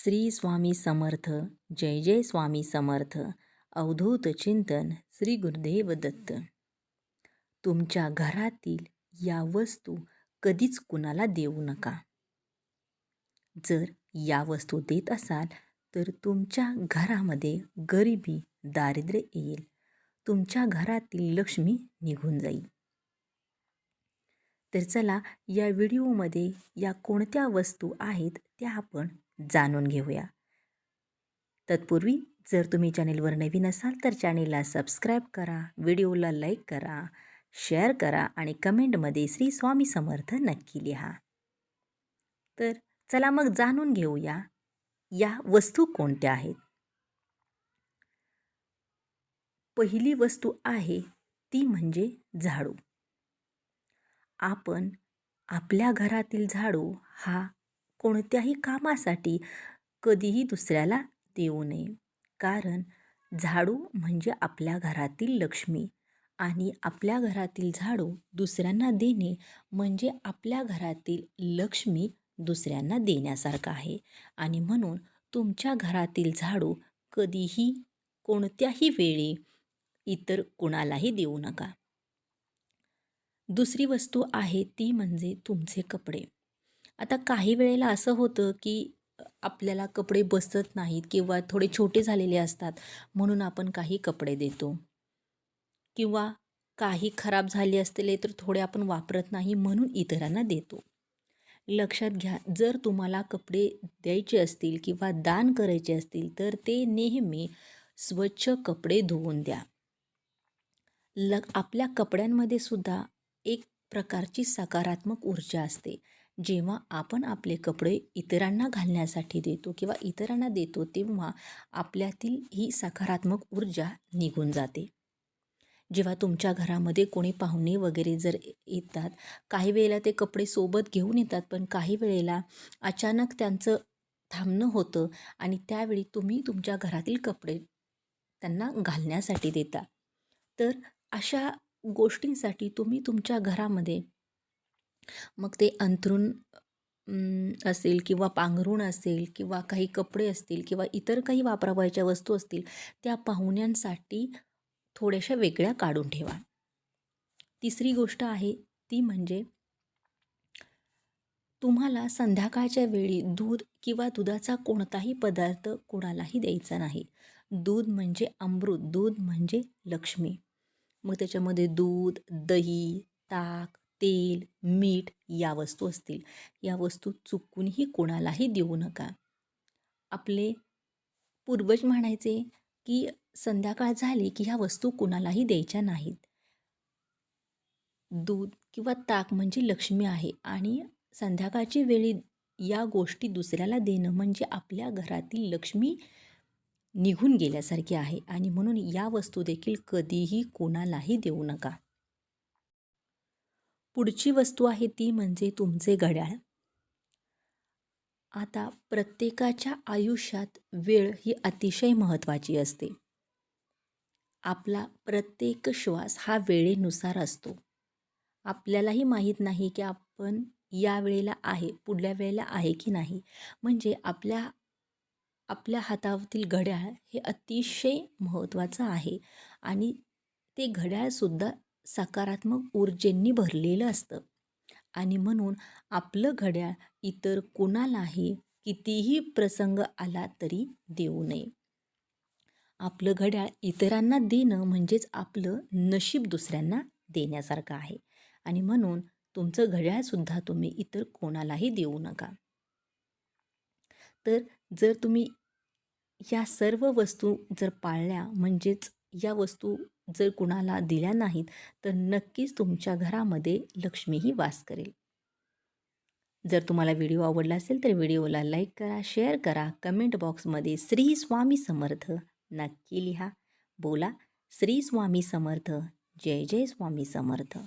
श्री स्वामी समर्थ जय जय स्वामी समर्थ अवधूत चिंतन श्री गुरुदेव दत्त. तुमच्या घरातील या वस्तू कधीच कुणाला देऊ नका. जर या वस्तू देत असाल तर तुमच्या घरामध्ये गरिबी दारिद्र्य येईल. तुमच्या घरातील लक्ष्मी निघून जाईल. तर चला या व्हिडिओमध्ये या कोणत्या वस्तू आहेत त्या आपण जाणून घेऊया. तत्पूर्वी जर तुम्ही चॅनेलवर नवीन असाल तर चॅनेलला सबस्क्राईब करा व्हिडिओला लाईक करा शेअर करा आणि कमेंटमध्ये श्री स्वामी समर्थ नक्की लिहा. तर चला मग जाणून घेऊया या वस्तू कोणत्या आहेत? पहिली वस्तू आहे ती म्हणजे झाडू. आपण आपल्या घरातील झाडू हा कोणत्याही कामासाठी कधीही दुसऱ्याला देऊ नये. कारण झाडू म्हणजे आपल्या घरातील लक्ष्मी आणि आपल्या घरातील झाडू दुसऱ्यांना देणे म्हणजे आपल्या घरातील लक्ष्मी दुसऱ्यांना देण्यासारखं आहे. आणि म्हणून तुमच्या घरातील झाडू कधीही कोणत्याही वेळी इतर कुणालाही देऊ नका. दुसरी वस्तू आहे ती म्हणजे तुमचे कपडे. आता काही वेळेला असं होतं की आपल्याला कपडे बसत नाहीत किंवा थोडे छोटे झालेले असतात म्हणून आपण काही कपडे देतो. किंवा काही खराब झाले असलेले तर थोडे आपण वापरत नाही म्हणून इतरांना देतो. लक्षात घ्या जर तुम्हाला कपडे द्यायचे असतील किंवा दान करायचे असतील तर ते नेहमी स्वच्छ कपडे धुवून द्या. ल आपल्या कपड्यांमध्ये सुद्धा एक प्रकारची सकारात्मक ऊर्जा असते. जेव्हा आपण आपले कपडे इतरांना घालण्यासाठी देतो किंवा इतरांना देतो तेव्हा आपल्यातील ही सकारात्मक ऊर्जा निघून जाते. जेव्हा तुमच्या घरामध्ये कोणी पाहुणे वगैरे जर येतात काही वेळेला ते कपडे सोबत घेऊन येतात पण काही वेळेला अचानक त्यांचं थांबणं होतं आणि त्यावेळी तुम्ही तुमच्या घरातील कपडे त्यांना घालण्यासाठी देता. तर अशा गोष्टींसाठी तुम्ही तुमच्या घरामध्ये मग ते अंथरूण असेल किंवा पांघरूण असेल किंवा काही कपडे असतील किंवा इतर काही वापरावयाच्या वस्तू असतील त्या पाहुण्यांसाठी थोड्याशा वेगळ्या काढून ठेवा. तिसरी गोष्ट आहे ती म्हणजे तुम्हाला संध्याकाळच्या वेळी दूध किंवा दुधाचा कोणताही पदार्थ कोणालाही द्यायचा नाही. दूध म्हणजे अमृत दूध म्हणजे लक्ष्मी. मग त्याच्यामध्ये दूध दही ताक तेल मीठ या वस्तू असतील. या वस्तू चुकूनही कोणालाही देऊ नका. आपले पूर्वज म्हणायचे की संध्याकाळ झाली की ह्या वस्तू कुणालाही द्यायच्या नाहीत. दूध किंवा ताक म्हणजे लक्ष्मी आहे आणि संध्याकाळची वेळी या गोष्टी दुसऱ्याला देणं म्हणजे आपल्या घरातील लक्ष्मी निघून गेल्यासारखी आहे आणि म्हणून या वस्तू देखील कधीही कोणालाही देऊ नका. पुढची वस्तू आहे ती म्हणजे तुमचे घड्याळ. आता प्रत्येकाच्या आयुष्यात वेळ ही अतिशय महत्त्वाची असते. आपला प्रत्येक श्वास हा वेळेनुसार असतो. आपल्यालाही माहीत नाही की आपण या वेळेला आहे पुढल्या वेळेला आहे की नाही. म्हणजे आपल्या आपल्या हातातील घड्याळ हे अतिशय महत्त्वाचं आहे. आणि ते घड्याळसुद्धा सकारात्मक ऊर्जेंनी भरलेलं असतं. आणि म्हणून आपलं घड्याळ इतर कोणालाही कितीही प्रसंग आला तरी देऊ नये. आपलं घड्याळ इतरांना देणं म्हणजेच आपलं नशीब दुसऱ्यांना देण्यासारखं आहे. आणि म्हणून तुमचं घड्याळसुद्धा तुम्ही इतर कोणालाही देऊ नका. तर जर तुम्ही या सर्व वस्तू जर पाळल्या म्हणजेच या वस्तू जर कुणाला दिल्या नाहीत तर नक्कीच तुमच्या घरामध्ये लक्ष्मीही वास करेल. जर तुम्हाला व्हिडिओ आवडला असेल तर व्हिडिओला लाईक करा शेअर करा. कमेंट बॉक्समध्ये श्री स्वामी समर्थ नक्की लिहा. बोला श्री स्वामी समर्थ जय जय स्वामी समर्थ.